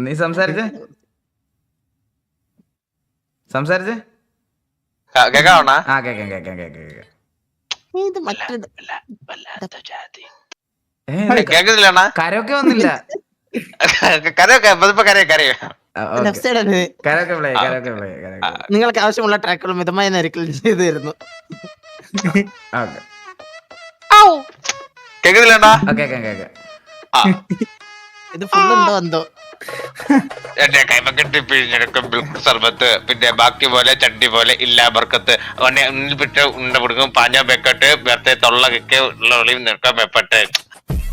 നീ സംസാരിച്ചേ? സംസാരിച്ചേ? കേക്കാവണ ആ കേക്കാം കേക്കാം കേക്കാം കേക്കാം ഇത് മറ്റൊരു ഏ കേക്കുന്നില്ലണ്ണ കരോക്കെ വന്നില്ല. കരയൊക്കെ കരോക്കെ നിങ്ങൾക്ക് ആവശ്യമുള്ള ട്രാക്കുകൾ മിതമായ നിരക്കിൽ ചെയ്തു തരുന്നു ഓക്കെ. കേക്കുന്നില്ലണ്ണ കേക്കാം കേക്കാം. ഇത് ഫുൾ ഉണ്ടോ എന്തോ? എന്റെ കൈമക്കെട്ടി പിഴിഞ്ഞെടുക്കും സർബത്ത് പിന്നെ ബാക്കി പോലെ ചട്ടി പോലെ ഇല്ല ബർക്കത്ത്. അവനെ വിട്ട് ഉണ്ട കൊടുക്കും പാഞ്ഞ ബെക്കട്ട് വെറുതെ തൊള്ള കിക്ക് ഉള്ള വെളിയിൽ നിൽക്കാൻ വെപ്പട്ട്.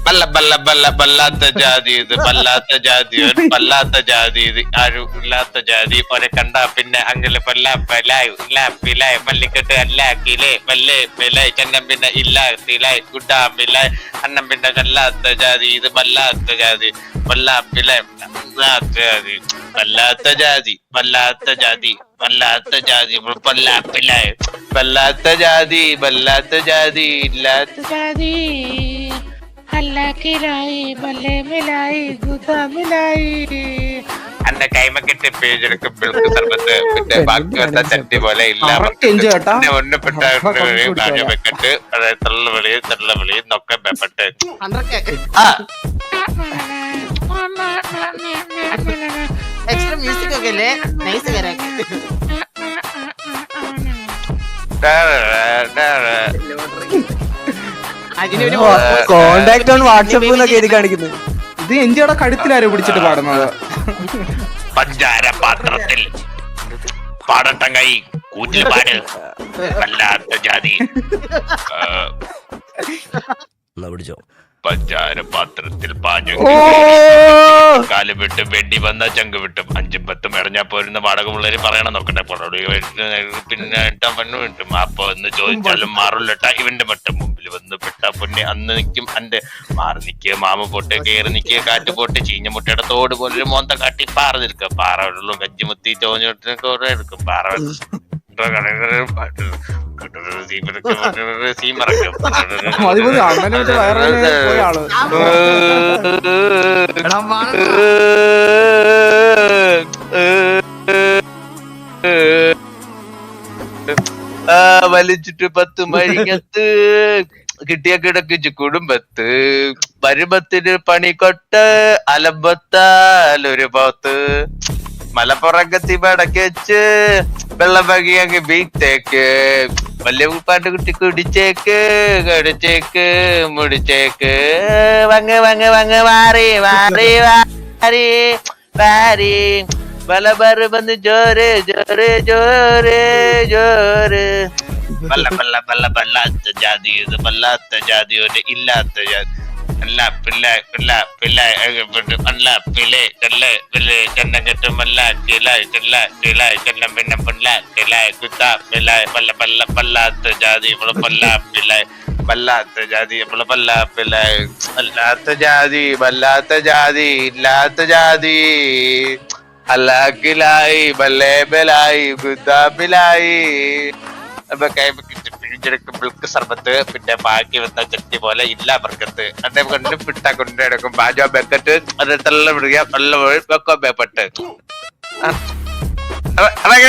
ബല്ല ബല്ല ബല്ല ബല്ലാത്ത ജാതി ഇത് ബല്ലാത്ത ജാതി ഒരു ബല്ലാത്ത ജാതി ഇത് ആരും ഇല്ലാത്ത ജാതി ഒരെ കണ്ട പിന്നെ അങ്കിൽ പല്ല പലായ് ഇല്ല പിലായ് മല്ലിക്കെട്ട് അല്ല കിലേ വല്ലേ പിലായ് ചെന്നം പിന്നെ ഇല്ല തിലായ് ഗുഡാ മിലായ് അന്നം പിന്നെ കല്ലാത്ത ജാതി ഇത് ബല്ലാത്ത ജാതി വല്ലാ പിലായ് ജാതി വല്ലാത്ത ജാതി വല്ലാത്ത ജാതി വല്ലാത്ത ജാതി വല്ലാ പിലായ് വല്ലാത്ത ജാതി വല്ലാത്ത ജാതി ജാതി അല്ലാക്കിലായി മല്ലേ മിലായി मिलाई മിലായി എന്റെ കൈമക്കെട്ട് പേജെടുക്കും മിൽക്ക് സർബത്ത് പിന്നെ ബാക്കി വന്ന ചട്ടി പോലെ ഇല്ല. ഒന്നപ്പെട്ട വെക്കട്ട്. അതായത് തള്ള വിളി തള്ള വിളി നൊക്കെ ബെപ്പട്ട് എക്സ്ട്രാ മ്യൂസിക് ഒക്കെ അല്ലേ നൈസ് കരാക്ക് അതിനൊരു കോണ്ടാക്ട് ഓൺ വാട്സപ്പ് എന്നൊക്കെ എഴുതി കാണിക്കുന്നത് ഇത് എൻജിയുടെ കഴുത്തിലാരോ പിടിച്ചിട്ട് പാടുന്നത്? പഞ്ചാര പാത്രത്തിൽ പാടട്ടം കൈ കൂറ്റിൽ പാട് വല്ലാത്ത ജാതി. പിടിച്ചോ. പഞ്ചാര പാത്രത്തിൽ പാചകം കാൽ വിട്ട് വെടി വന്ന ചങ്ക് വിട്ടും അഞ്ചും പത്തും ഇറങ്ങാ പോരുന്ന വാടക പിള്ളേര് പറയണം നോക്കട്ടെ. പിന്നെ പെണ്ണു കിട്ടും. അപ്പൊ ഒന്ന് ചോദിച്ചാലും മാറുള്ളട്ട ഇവന്റെ മട്ടം മുമ്പിൽ വന്ന് പെട്ട പൊന്നെ. അന്ന് നിൽക്കും അന്റെ മാറി നിൽക്കുക മാമ പൊട്ട് കയറി നിൽക്കുക കാറ്റ് പൊട്ട് ചീഞ്ഞ മുട്ടയുടെ തോട് പോലൊരു മോന്ത കാട്ടി പാറ നിൽക്കുക പാറ വെള്ളം കജ്ജിമുത്തി ചോഞ്ഞിട്ടൊക്കെ എടുക്കും. പാറ വലിച്ചിട്ട് പത്ത് മഴിക്കത്ത് കിട്ടിയ കിടക്കിച്ച് കുടുംബത്ത്. വരുമ്പത്തിന് പണി കൊട്ട് അലമ്പത്താൽ ഒരു പോത്ത്. മലപ്പുറക്കത്തി പടക്കച്ച് വെള്ളം പകി അങ്ങ് ബീറ്റേക്ക് വലിയ പാട്ട് കുട്ടി കുടിച്ചേക്ക് കടിച്ചേക്ക് മുടിച്ചേക്ക്. വങ്ങ് വങ്ങ് വങ്ങ് വാറി വാറി വാരി ബല ബറ് വന്ന് ജോര് ജോര് ജോര് ജോര് ബല്ല ബല്ല ബല്ല ബല്ലാത്ത ജാതി ഇത് വല്ലാത്ത ജാതി ഒരു ഇല്ലാത്ത ജാതി. അല്ല പിള്ള പിള്ള പിള്ള അല്ല പിള്ളേ കല്ല പിള്ളേ ചെന്നം കെട്ടും അല്ല കിലായ് കില്ല കിലായ് ചെന്നം പിന്നെ പിള്ള കിലായ് കുത്ത പിള്ളായ് ബല്ല ബല്ല ബല്ലാത്ത ജാതി ഇവിടെ ബല്ല പിള്ളായ് വല്ലാത്ത ജാതി നമ്മളെ വല്ലാപ്പില്ലായി അല്ലാത്ത ജാതി വല്ലാത്ത ജാതി ഇല്ലാത്ത ജാതി അല്ലാക്കിലായി ബല്ലേബലായി ഗുദാബിലായി അപ്പൊ കൈമക്കിട്ട് പിഴിഞ്ഞെടുക്കും മിൽക്ക് സർബത്ത് പിന്നെ ബാക്കി വന്ന ചട്ടി പോലെ ഇല്ല ബർക്കത്ത് അതേ കൊണ്ട് പിട്ട കൊണ്ടെടുക്കും ബാജോ ബക്കറ്റ് അത് തള്ള വിടുക. നല്ല വെക്കോ ബേപ്പട്ട്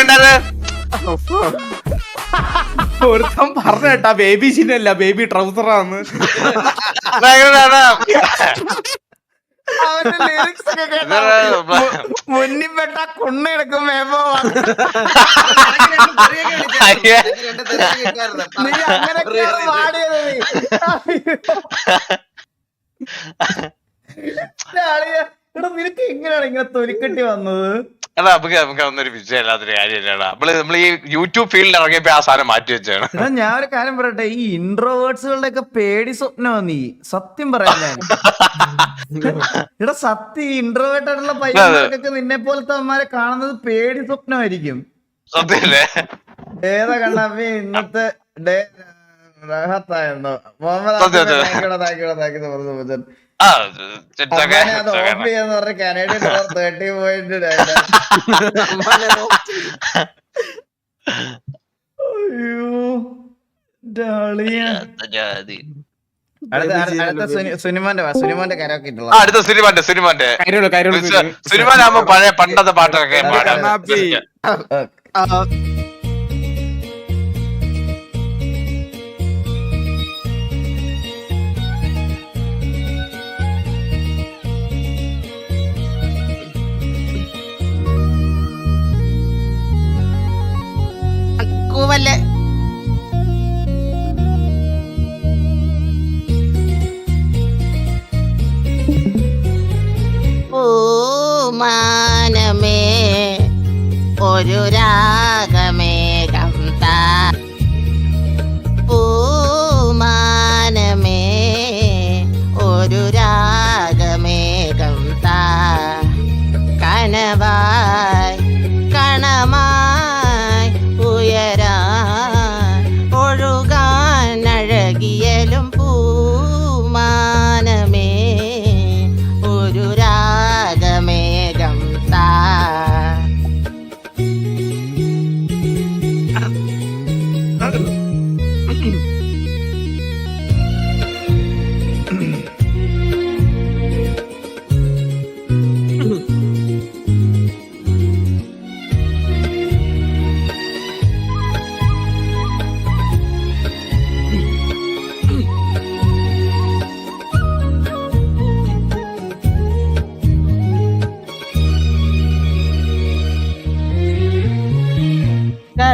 ഉണ്ടായത്? ഒരുത്തം പറഞ്ഞ കേട്ടാ ബേബി ചിന്നല്ല ബേബി ട്രൗസറാന്ന് അവന്റെ lyrics ഒക്കെ കേട്ടാ മുന്നിൽ പെട്ട മേപ്പോ നീ അങ്ങനെയൊക്കെയാണ് പാടിയത് നീ. എടാ അളിയാ, എടാ നിനക്ക് എങ്ങനെയാണ് ഇങ്ങനെ തൊലിക്കെട്ടി വന്നത്? എടാ നമുക്ക് നമുക്ക് അതൊന്നൊരു വിജയം അല്ലാത്തൊരു കാര്യമില്ലടാ. നമ്മൾ നമ്മൾ ഈ യൂട്യൂബ് ഫീൽഡിൽ ഇറങ്ങിയപ്പോ ആ സാധനം മാറ്റി വെച്ചാണ്. എടാ ഞാൻ ഒരു കാര്യം പറയട്ടെ ഈ ഇൻട്രോവേർട്സുകളുടെ ഒക്കെ പേടി സ്വപ്നമാ നീ. സത്യം പറയാൻ ഞാൻ. എടാ സത്യം ഇൻട്രോവേർട്ട് ആയിട്ടുള്ള പയ്യന്മാർക്കൊക്കെ നിന്നെ പോലത്തെ അമ്മമാരെ കാണുന്നത് പേടി സ്വപ്നമായിരിക്കും. സത്യല്ലേ? ഏതാ കണ്ണാപ്പി ഇന്നത്തെ ഡേ റഹത്തായിരുന്നു മുഹമ്മദ് അതെ, അതെ. താങ്ക്യൂടാ ആ ചെറ്റൊക്കെ കനേഡിയൻ തേർട്ടി പോയിന്റ് അയ്യോ ഡാളിയ ജാതി. അടുത്ത സിനിമന്റെ സിനിമന്റെ സുനിമാനാകുമ്പോ പഴയ പണ്ടത്തെ പാട്ടൊക്കെ പാടാം. പൂമാനമേ ഒരു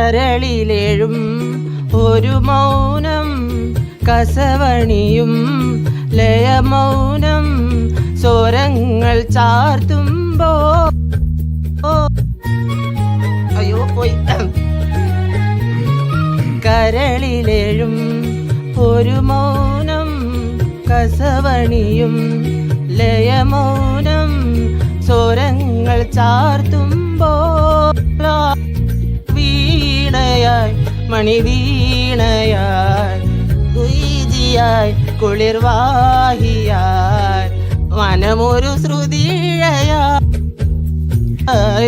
കരളിലേഴും ഒരു മൗനം കസവണിയും ലയമൗനം സ്വരങ്ങൾ ചാർത്തുമ്പോ. അയ്യോ പോയി. കരളിലേഴും ഒരു മൗനം കസവണിയും ലയമൗനം സ്വരങ്ങൾ ചാർത്തുമ്പോ മണിവീണയായി കുയിജിയായി കുളിർവാഹിയായി വനമൊരു ശ്രുതിഴയായി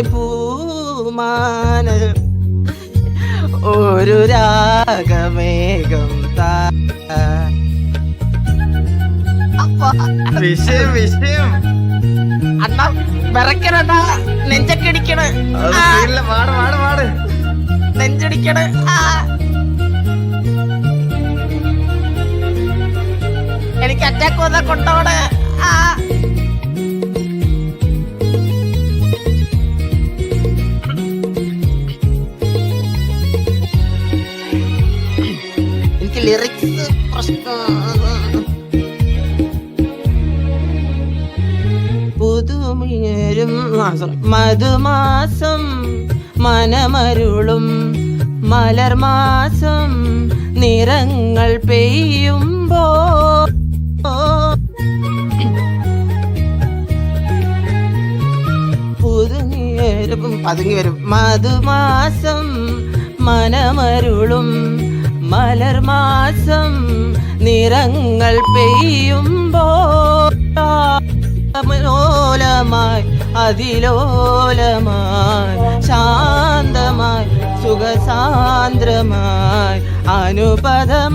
പൂമാന ഒരു രാഗമേഘം താ അപ്പ. വിഷയം വിഷയം. അണ്ണ വിറക്കണ നെഞ്ചൊക്കെ ഇടിക്കണ്. അത് ആ, സീനില്ല. പാട് പാട് പാട്. നെഞ്ചിടിക്കണ്. എനിക്ക് അറ്റാക്ക് വന്ന കൊണ്ടോടെ ആ. എനിക്ക് ലിറിക്സ് പ്രശ്നം. പുതുമേരും മാസം മധുമാസം മനമരുളും മലർമാസം നിറങ്ങൾ പെയ്യുമ്പോ. പുതുങ്ങിയരും പതുങ്ങി വരും മധുമാസം മനമരുളും മലർമാസം നിറങ്ങൾ പെയ്യുമ്പോ. ലോലമായി അതിലോലമായി ശാന്തമായി സുഖസാന്ദ്രമായി അനുപദമണിമയമായി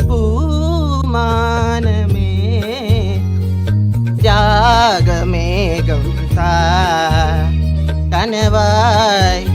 പൂമാനമേ രാഗമേഘം താ കനവായി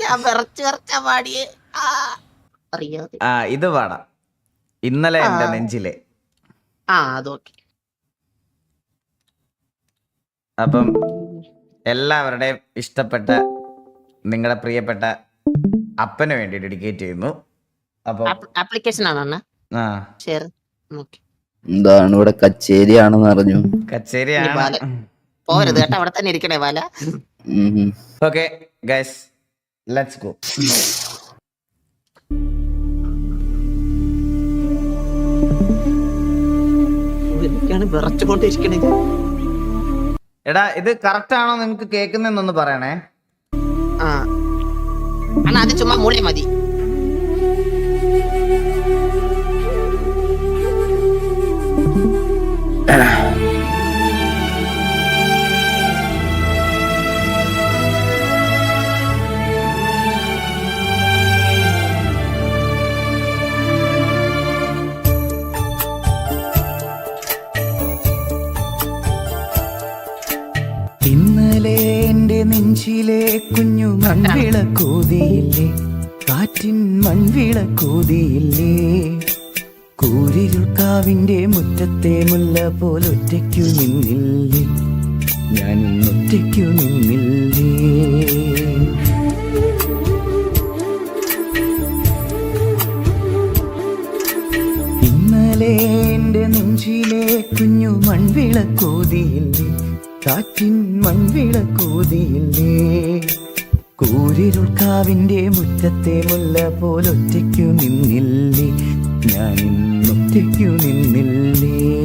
ഞാൻ വിറച്ച് വിറച്ച പാടിയേ. അറിയാതെ ആ ഇത് പാടാം. ഇന്നലെ എന്റെ. നെഞ്ചിലെ. ആ അതൊക്കെ അപ്പം എല്ലാവരുടെയും ഇഷ്ടപ്പെട്ട നിങ്ങളുടെ പ്രിയപ്പെട്ട അപ്പന് വേണ്ടി ഡെഡിക്കേറ്റ് ചെയ്യുന്നു. അപ്പം ആപ്ലിക്കേഷൻ ആണോ ആ. ശരി എന്താണ് ഇവിടെ കച്ചേരിയാണെന്ന് അറിഞ്ഞു. കച്ചേരിയാണ്. പോരുത് കേട്ടോ അവിടെ തന്നെ ഇരിക്കണേ Bala. Okay guys let's go വിറച്ചുകൊണ്ടിരിക്കണേ. എടാ ഇത് കറക്റ്റ് ആണോ നിങ്ങക്ക് കേക്കുന്നൊന്ന് പറയണേ. ആ. അണ്ണാ അത് ചുമ്മാ മൂളി മതി. എന്റെ കുഞ്ഞു മൺവിള കൂതിയില്ലേ? കാറ്റിൻ മൺവിള കൂതിയില്ലേ? കൂരിരുൾക്കാവിന്റെ മുറ്റത്തെ മുല്ല പോലൊറ്റയ്ക്കു നിന്നില്ലേ? ഞാൻ ഒറ്റയ്ക്കു നിന്നില്ലേ? ഇന്നലെ എന്റെ നെഞ്ചിലെ കുഞ്ഞു മൺവിളക്കൂതിയില്ലേ കാറ്റിൻ മൺവിളക്കൂതിയില്ലേ കൂരിരുൾക്കാവിന്റെ മുറ്റത്തെ മുല്ല പോലൊറ്റയ്ക്കു നിന്നില്ലേ? ഞാൻ ഒറ്റയ്ക്കു നിന്നില്ലേ?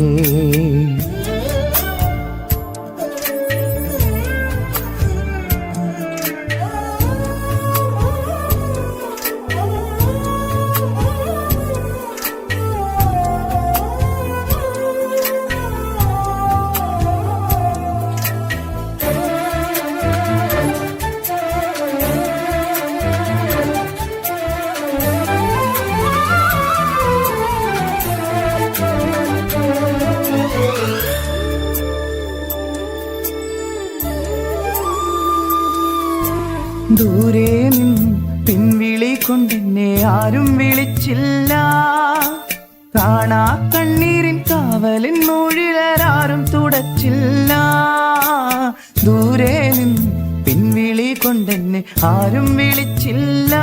ദൂരെ നിന്നും പിൻവിളി കൊണ്ടെന്നെ ആരും വിളിച്ചില്ല.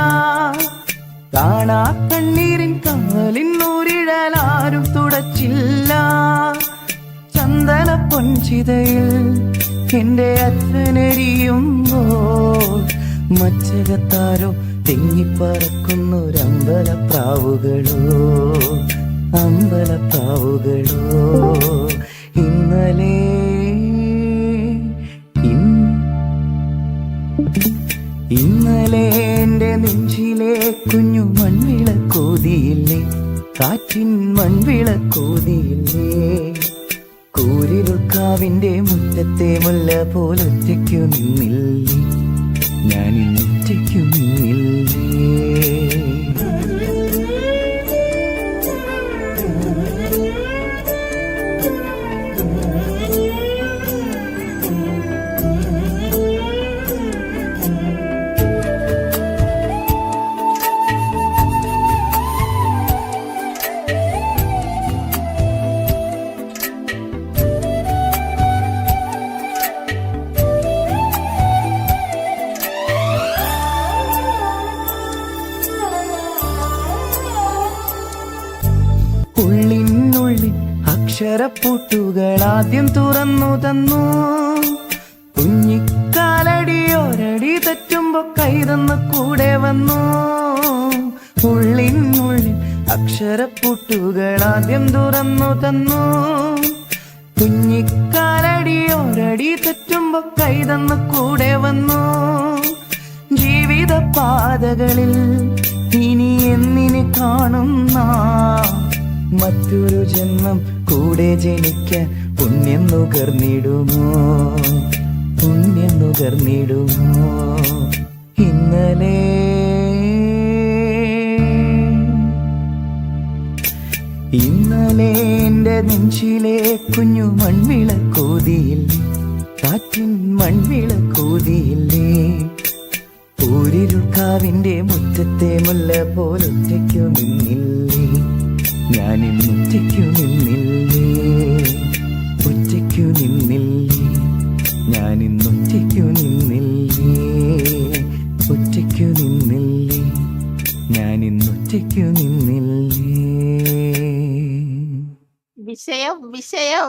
കാണാ കണ്ണീരിൻ കാലിൻ ആരും തുടച്ചില്ല. ചന്ദന പൊൻചിതയിൽ എന്റെ അച്ഛനെരിയുമ്പോൾ മച്ചകത്താരോ തിങ്ങിപ്പറക്കുന്നൊരമ്പലപ്രാവുകളോ അമ്പലപ്രാവുകളോ? ഇന്നലെ ഇന്നലെ എന്റെ നെഞ്ചിലെ കുഞ്ഞു മൺവിളക്കോതിയില്ലേ? കാറ്റിൻ മൺവിളക്കോതിയില്ലേ? കൂരിരുക്കാവിന്റെ മുറ്റത്തെ മുല്ല പോലൊറ്റയ്ക്കു നിന്നില്ലേ? ഞാനിന്നൊറ്റയ്ക്കു നിന്നില്ലേ? അക്ഷരപ്പൂട്ടുകൾ ആദ്യം തുറന്നു തന്നു. കുഞ്ഞിക്കാലടി ഒരടി തെറ്റുമ്പോ കൈതന്ന് കൂടെ വന്നു. ജീവിത പാതകളിൽ ഇനി എന്നിനെ കാണുന്ന മറ്റൊരു ജന്മം കൂടെ ജനിക്ക പുണ്യം നുകർന്നിടുമോ? പുണ്യം നുകർന്നിടുമോ? ഇന്നലെ ഇന്നലെ എന്റെ നെഞ്ചിലെ കുഞ്ഞു മൺവിളക്കൂതിയിൽ കാറ്റിൻ മൺവിളക്കൂതിയില്ലേ ഊരിരുക്കാവിന്റെ മുറ്റത്തെ മുല്ല പോലൊറ്റയ്ക്കു നിന്നില്ലേ? ഞാൻ ഇന്നൊറ്റയ്ക്കു നിന്നില്ലേ? വിഷയം.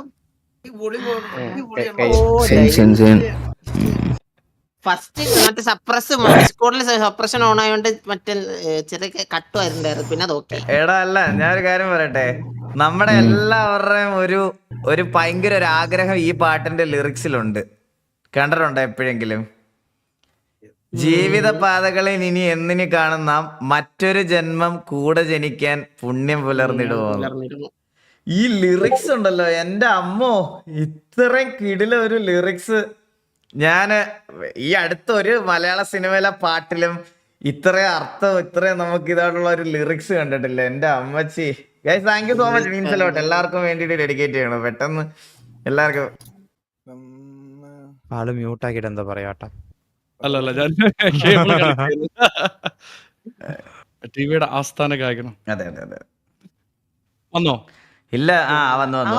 വിഷയം സെൻ സെൻ സെൻ. ഫസ്റ്റ് മറ്റേ സപ്രസ് ഡിസ്കോഡിൽ സപ്രഷൻ ഓൺ ആയതുകൊണ്ട് മറ്റേ ചെറിയ കട്ട് കട്ടുമായിട്ടുണ്ടായിരുന്നു പിന്നെ അത് ഓക്കെ എടാ അല്ല ഞാനൊരു കാര്യം പറയട്ടെ? നമ്മുടെ എല്ലാവരുടെയും ഒരു ഒരു ഭയങ്കര ഒരു ആഗ്രഹം ഈ പാട്ടിന്റെ ലിറിക്സിലുണ്ട് കണ്ടിട്ടുണ്ടോ എപ്പോഴെങ്കിലും? ജീവിത പാതകളിൽ ഇനി എന്നിനി കാണുന്ന മറ്റൊരു ജന്മം കൂടെ ജനിക്കാൻ പുണ്യം പുലർന്നിടുവോ? ഈ ലിറിക്സ് ഉണ്ടല്ലോ എന്റെ അമ്മോ ഇത്രയും കിടില ഒരു ലിറിക്സ് ഞാൻ ഈ അടുത്ത ഒരു മലയാള സിനിമയിലെ പാട്ടിലും ഇത്രയും അർത്ഥം ഇത്രയും നമുക്ക് ഇതായിട്ടുള്ള ഒരു ലിറിക്സ് കണ്ടിട്ടില്ല. എന്റെ അമ്മച്ചി. Guys thank you so much means a lot എല്ലാവർക്കും വേണ്ടിയിട്ട് ഡെഡിക്കേറ്റ് ചെയ്യണം. പെട്ടെന്ന് എല്ലാവർക്കും. ആൾ മ്യൂട്ട് ആക്കിയിട്ട് എന്താ പറയാട്ടാ അല്ല അല്ല ഞാൻ ടിവിയുടെ ആസ്ഥാന ഗായകനം അതെ അതെ അതെ. വന്നോ? ഇല്ല ആ വന്നു വന്നു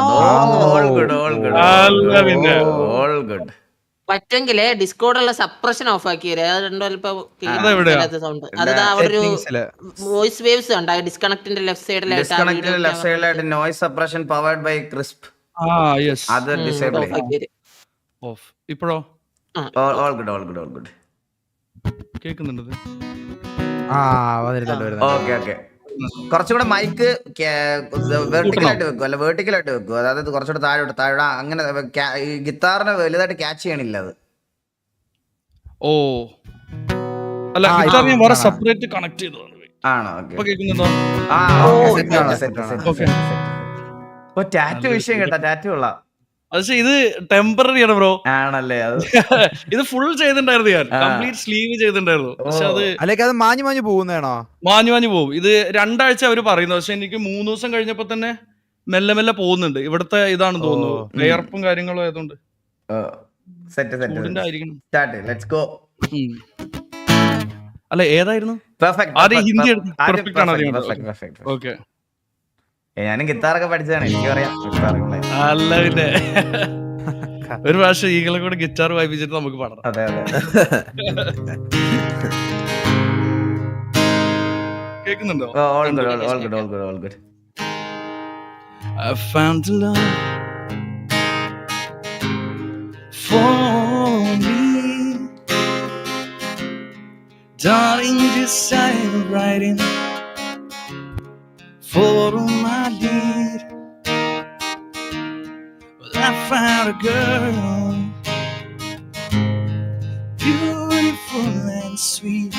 ഓൾ ഗുഡ് ഓൾ ഗുഡ് അല്ല പിന്നെ. ഓൾ ഗുഡ് പറ്റുമെങ്കിലേ ഡിസ്കോഡുള്ള സപ്രഷൻ ഓഫ് ആക്കി തരാം അത് രണ്ടോ അതെവിടെയാ? സൗണ്ട് അത് അവിടെ ഒരു വോയിസ് വേവ്സ് ഉണ്ട് ഡിസ്കണക്റ്റിന്റെ ലെഫ്റ്റ് സൈഡിലായിട്ട് ലെഫ്റ്റ് സൈഡിലായിട്ട് noise suppression powered by Krisp ആ യെസ് അത് ഡിസേബിൾ ഓഫ് ഇപ്പോഴോ? All good all good all good കേൾക്കുന്നുണ്ട് ആ വരുന്നുണ്ട് ഓക്കെ ഓക്കെ കുറച്ചുകൂടെ മൈക്ക് വെർട്ടിക്കലായിട്ട് വെക്കും. അല്ല വെർട്ടിക്കലായിട്ട് വെക്കും. അതായത് കുറച്ചുകൂടെ താഴോട്ട് താഴെ അങ്ങനെ ഗിത്താറിനെ വലുതായിട്ട് ക്യാച്ച് ചെയ്യണില്ല അത്. ഓ. അല്ല ഗിറ്റാർ ഞാൻ വേറെ സെപ്പറേറ്റ് കണക്ട് ചെയ്തതാണ്. ആണോ? കേൾക്കുന്നുണ്ടോ? ആ സെറ്റ് ആണ്? സെറ്റ് ടാറ്റു വിഷയം കേട്ടാ ടാറ്റു കൊള്ളാം അത് പക്ഷേ ഇത് ടെമ്പററി ആണ് ബ്രോ ആണല്ലേ അത് ഇത് ഫുൾ ചെയ്തിട്ടുണ്ടായിരുന്നു ഞാൻ. കംപ്ലീറ്റ് സ്ലീവ് ചെയ്തിട്ടുണ്ടായിരുന്നു. പക്ഷെ അത് അല്ലെങ്കിൽ അത് മാഞ്ഞു മാഞ്ഞു പോകുന്നതാണോ? മാഞ്ഞു മാഞ്ഞു പോകും. ഇത് രണ്ടാഴ്ച അവർ പറയുന്നു. പക്ഷെ എനിക്ക് മൂന്ന് ദിവസം കഴിഞ്ഞപ്പോ തന്നെ മെല്ലെ മെല്ലെ പോകുന്നുണ്ട്. ഇവിടുത്തെ ഇതാണ് തോന്നുന്നു. വിയർപ്പും കാര്യങ്ങളും ആയതുകൊണ്ട്. Set set start. Let's go ഉം. അല്ല ഏതായിരുന്നു? ഹിന്ദി ഓക്കെ ഞാനും ഗിത്താറൊക്കെ പഠിച്ചതാണ് എനിക്ക് അറിയാം ഗിത്താർ അല്ല പിന്നെ. ഒരു പ്രാവശ്യം ഈകളെ കൂടെ ഗിറ്റാർ വായിപ്പിച്ചിട്ട് നമുക്ക് പാടാം. അതെ അതെ. കേൾക്കുന്നുണ്ടോ all good all good all good all good I found love for me. Darling, this I'm writing for my found a girl, beautiful and sweet.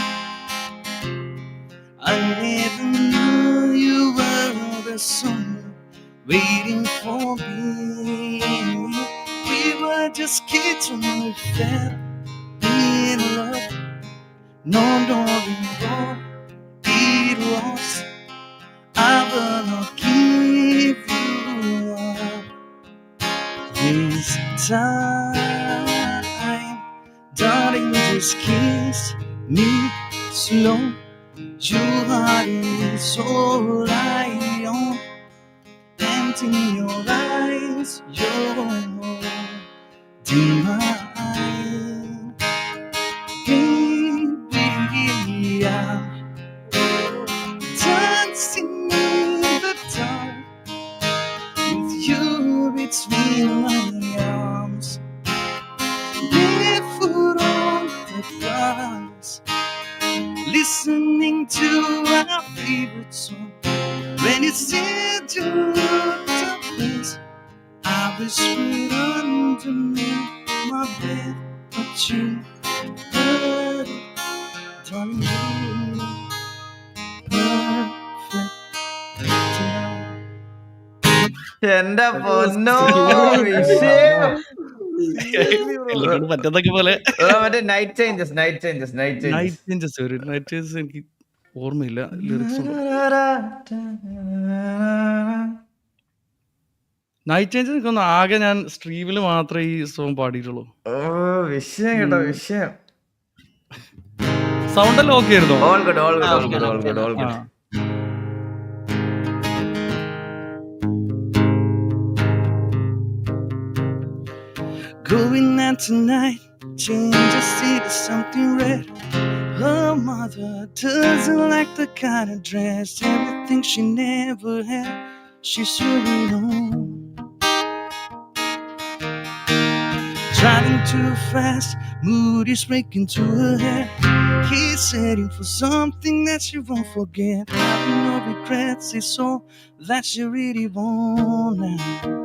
I never knew you were the someone waiting for me. We were just kids when we fell in love. No what it was. I time. Darling, just kiss me slow. Your heart and soul I own. And in your eyes, your demon. listening to our favorite song. When you said you looked up place, I whispered underneath my breath, but you heard it, darling. you perfect. എന്റെ പൊന്നോ വിഷയം പോലെ. മറ്റേ night changes night changes night night changes ഒരു night changes എനിക്ക് ഓർമ്മയില്ല. Lyrics night change നിൽക്കുന്ന ആകെ ഞാൻ സ്ട്രീമിൽ മാത്രമേ ഈ സോങ് പാടിയിട്ടുള്ളൂ. വിഷയം കേട്ടോ വിഷയം. സൗണ്ട് എല്ലാം ഓക്കെ ആയിരുന്നു? All good all good all good all good all good Going out tonight, change the seat to something red. Her mother doesn't like the kind of dress, everything she never had, She she's really on. Driving too fast. Mood is breaking to her head. He's heading for something that she won't forget. Having no regrets is all that she really want now.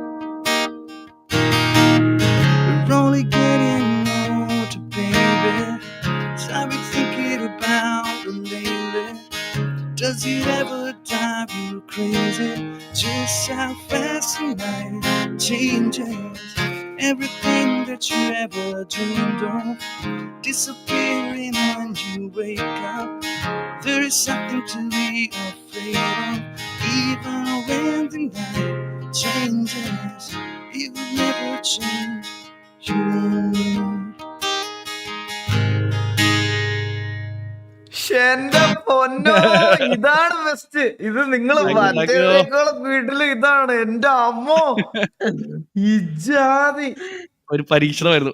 It ever drive you crazy? Just how fast the night changes. Everything that you ever dreamed of disappearing when you wake up. There is something to be afraid of, even when the night changes. It will never change you എന്റെ പൊന്നോ? ഇതാണ് best ഇത് നിങ്ങൾ മറ്റേക്കാളും വീട്ടിൽ ഇതാണ്. എന്റെ അമ്മോ. ഇജാതി ഒരു പരീക്ഷണമായിരുന്നു.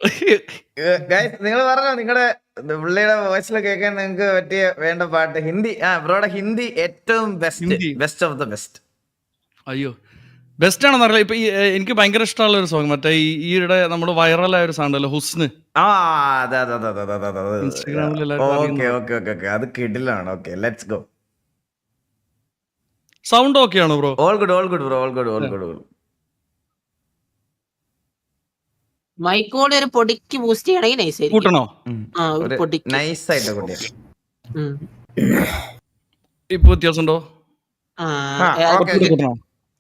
നിങ്ങൾ പറഞ്ഞോ നിങ്ങളുടെ പുള്ളിയുടെ വോയിസിൽ കേൾക്കാൻ നിങ്ങൾക്ക് പറ്റിയ വേണ്ട പാട്ട്. ഹിന്ദി. ആ ബ്രോയുടെ ഹിന്ദി ഏറ്റവും best. Best of the best അയ്യോ. ബെസ്റ്റ് ആണെന്ന് അറിയില്ല. ഇപ്പൊ എനിക്ക് ഭയങ്കര ഇഷ്ടമുള്ള ഒരു സോങ് മറ്റേ ഈയിടെ നമ്മുടെ വൈറലായ ഒരു സാധനം അല്ലേ ഹുസ്ന്. ആ അതെ അതെ അതെ അതെ അതെ അതെ ഇൻസ്റ്റാഗ്രാമിൽ എല്ലാവരും ഓക്കെ അറിയുന്ന- ഓക്കെ ഓക്കെ ഓക്കെ അത് കിടിലാണ്. Okay let's go sound okay ആണ് bro all good all good bro all good all good മൈക്കോടെ ഒരു പൊടിക്ക് ബൂസ്റ്റ് ചെയ്യണമെങ്കിൽ നൈസ് ആയിരിക്കും. കൂട്ടണോ? ആ ഒരു പൊടിക്ക്. നൈസ് ആയിട്ട് കുട്ടിയെ ഉം. ഇപ്പൊ വ്യത്യാസം ഉണ്ടോ ആ, ആ, ഏ, ഓക്കെ, പൊടി- ഓക്കെ.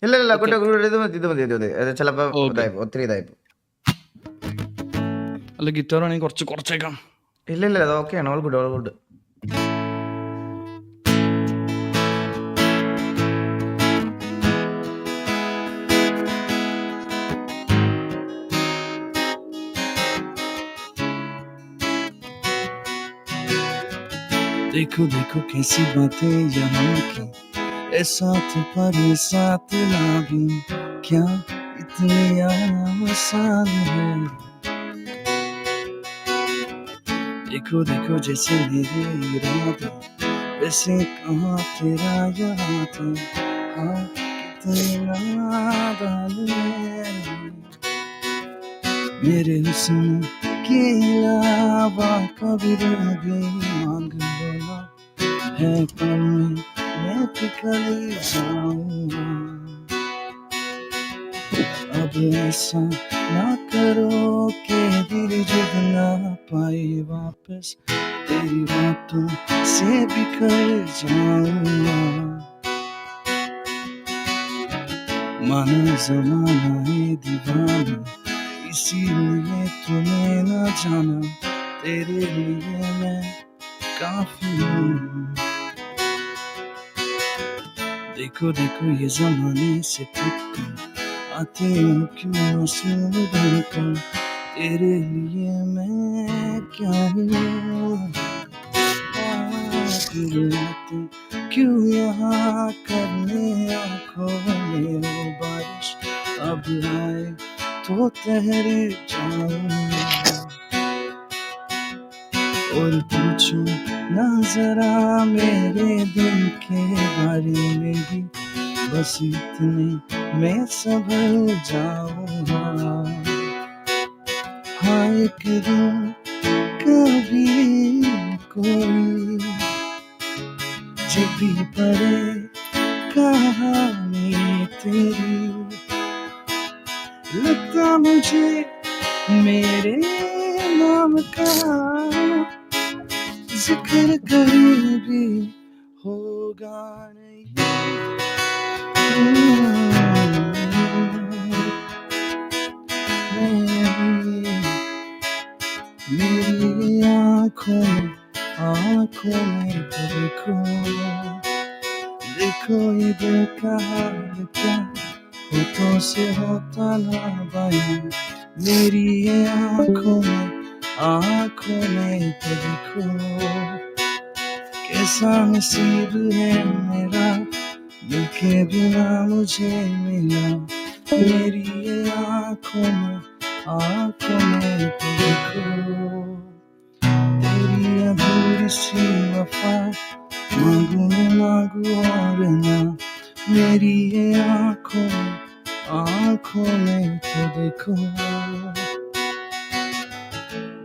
ഇല്ല ഇല്ല കുട്ടി കുട്ടി ഇത് മതി ഇത് മതി ഇത് മതി. അത് ചിലപ്പോ Okay. ഒത്തിരി ഇതായിപ്പോ അല്ല ഗിറ്റാർ ആണെങ്കിൽ കുറച്ച് കുറച്ചേക്കാം ഇല്ല ഇല്ല അത് ഓക്കെയാണ് ഓൾ ഗുഡ് ഓൾ ഗുഡ് देखो देखो कैसी बातें यहाँ की ए साथ पर ए साथ लाभी क्या इतनी आसान है देखो देखो जैसे मेरे इरादे वैसे कहाँ तेरा याद है हाँ कितनी नादान है मेरे हुस्न के अलावा कभी दिल भी मांग लो ना है पल में मैं पिघल जाऊंगा अब ऐसा ना करो के दिल जुग ना पाए वापस। तेरी बातों से बिखर जाऊँगा। माना जमाना है दीवाना, इसीलिए तूने न जाना। तेरे लिए मैं काफ़ी हूँ। देखो देखो, ये जमाने से टूटकर आते हूँ, क्यों मासूम बनकर तेरे लिए मैं क्या हूँ? क्यों यहाँ करने आँखों में वो बारिश? अब आए तो ठहर जाऊँगा और पूछो, ना जरा मेरे दिल के बारे में भी। बस इतने मैं संभल जाऊंगा हाँ एक दिन कभी कोई कैसा नसीब है मेरा दिल के बिना मुझे मिला मेरी ये आंखों में आंखों में देखो तेरी अधूरी सी वफा मांगू मैं मांगू और ना मेरी ये आंखों में आंखों में तो देखो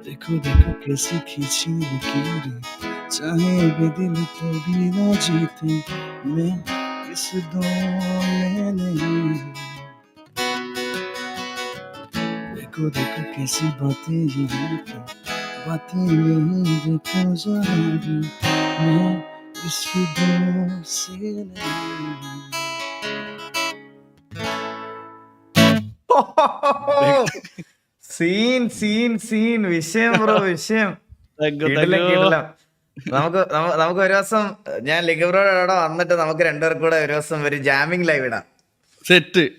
देखो देखो कैसी खींची लकीरें चाहे भी दिल तो भी ना जीते मैं इस दौर में नहीं देखो देखो कैसी बातें यहाँ पे बातें नहीं देखो जरा भी मैं इस दौर से नहीं സീൻ സീൻ സീൻ വിഷയം ബ്രോ വിഷയം കിടിലം, കിടിലം. നമുക്ക് നമുക്ക് ഒരു ദിവസം ഞാൻ ലിഗബ്രോഡ് അവിടെ വന്നിട്ട് നമുക്ക് രണ്ടുപേർക്കും കൂടെ ഒരു ദിവസം ഒരു ജാമിങ് ലൈവ് ഇടാം. സെറ്റ്.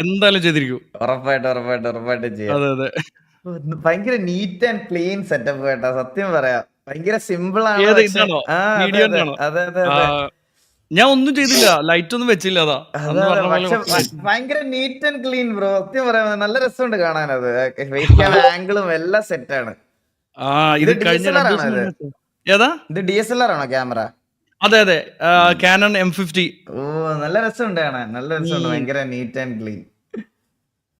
എന്തായാലും ചെയ്തിരിക്കും. ഉറപ്പായിട്ട് ഉറപ്പായിട്ട് ഉറപ്പായിട്ട് ചെയ്യാം. അതെ അതെ. ഭയങ്കര നീറ്റ് ആൻഡ് ക്ലീൻ സെറ്റപ്പ് കേട്ടോ സത്യം പറയാം. ഭയങ്കര സിമ്പിൾ ആണ് ഏത് പക്ഷെ- ഇതാണോ? ആ, അതെ, Video അതെ? അതെ അതെ ആ, അതെ ഞാൻ ഒന്നും ചെയ്തില്ല. ലൈറ്റ് ഒന്നും വെച്ചില്ല അതാ. അതെ, അന്ന് അതെ. പറഞ്ഞ പോലെ പക്ഷെ ഭ- ഭയങ്കര നീറ്റ് ആൻഡ് ക്ലീൻ ബ്രോ സത്യം പറയാം നല്ല രസമുണ്ട് കാണാനത്. ആംഗിളും എല്ലാം സെറ്റ് ആണ്. ആ ഇത് കഴിഞ്ഞ ആണോ ദിവസം ഇത്? മുന്നേ- ഏതാ? ഇത് ഡി എസ് എൽ ആർ ആണോ ക്യാമറ? അതെ അതെ. കാനൺ എം ഫിഫ്റ്റി ഓ നല്ല രസമുണ്ട് കാണാൻ. നല്ല രസമുണ്ട്. ഭയങ്കര നീറ്റ് ആൻഡ് ക്ലീൻ